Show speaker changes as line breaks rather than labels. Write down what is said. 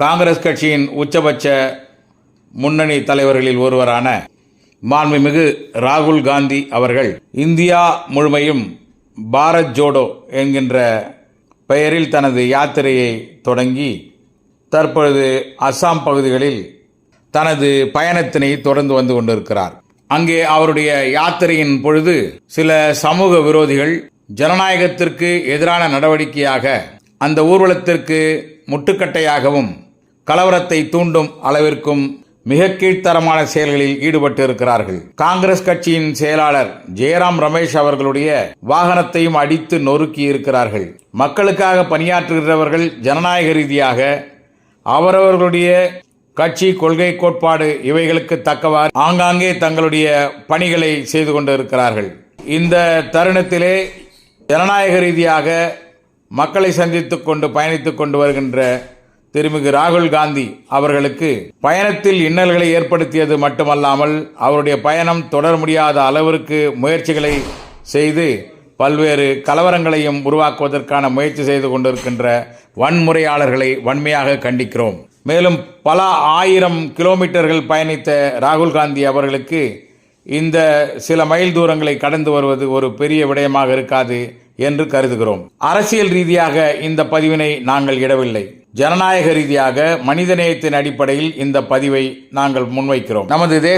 காங்கிரஸ் கட்சியின் உச்சபட்ச முன்னணி தலைவர்களில் ஒருவரான மாண்புமிகு ராகுல் காந்தி அவர்கள் இந்தியா முழுமையும் பாரத் ஜோடோ என்கின்ற பெயரில் தனது யாத்திரையை தொடங்கி தற்பொழுது அஸ்ஸாம் பகுதிகளில் தனது பயணத்தினை தொடர்ந்து வந்து கொண்டிருக்கிறார். அங்கே அவருடைய யாத்திரையின் பொழுது சில சமூக விரோதிகள் ஜனநாயகத்திற்கு எதிரான நடவடிக்கையாக அந்த ஊர்வலத்திற்கு முட்டுக்கட்டையாகவும் கலவரத்தை தூண்டும் அளவிற்கும் மிக கீழ்த்தரமான செயல்களில் ஈடுபட்டு இருக்கிறார்கள் காங்கிரஸ் கட்சியின் செயலாளர் ஜெயராம் ரமேஷ் அவர்களுடைய வாகனத்தையும் அடித்து நொறுக்கி இருக்கிறார்கள். மக்களுக்காக பணியாற்றுகிறவர்கள் ஜனநாயக ரீதியாக அவரவர்களுடைய கட்சி கொள்கை கோட்பாடு இவைகளுக்கு தக்கவாறு ஆங்காங்கே தங்களுடைய பணிகளை செய்து கொண்டு இருக்கிறார்கள் இந்த தருணத்திலே ஜனநாயக ரீதியாக மக்களை சந்தித்து கொண்டு பயணித்துக் கொண்டு வருகின்ற திருமிகு ராகுல் காந்தி அவர்களுக்கு பயணத்தில் இன்னல்களை ஏற்படுத்தியது மட்டுமல்லாமல் அவருடைய பயணம் தொடர முடியாத அளவிற்கு முயற்சிகளை செய்து பல்வேறு கலவரங்களையும் உருவாக்குவதற்கான முயற்சி செய்து கொண்டிருக்கின்ற வன்முறையாளர்களை வன்மையாக கண்டிக்கிறோம். மேலும் பல ஆயிரம் கிலோமீட்டர்கள் பயணித்த ராகுல் காந்தி அவர்களுக்கு இந்த சில மைல் தூரங்களை கடந்து வருவது ஒரு பெரிய விடயமாக இருக்காது. என்று கருதுகிறோம். அரசியல் ரீதியாக இந்த பதிவினை நாங்கள் இடவில்லை. ஜனநாயக ரீதியாக மனிதநேயத்தின் அடிப்படையில் இந்த பதிவை நாங்கள் முன்வைக்கிறோம். நமது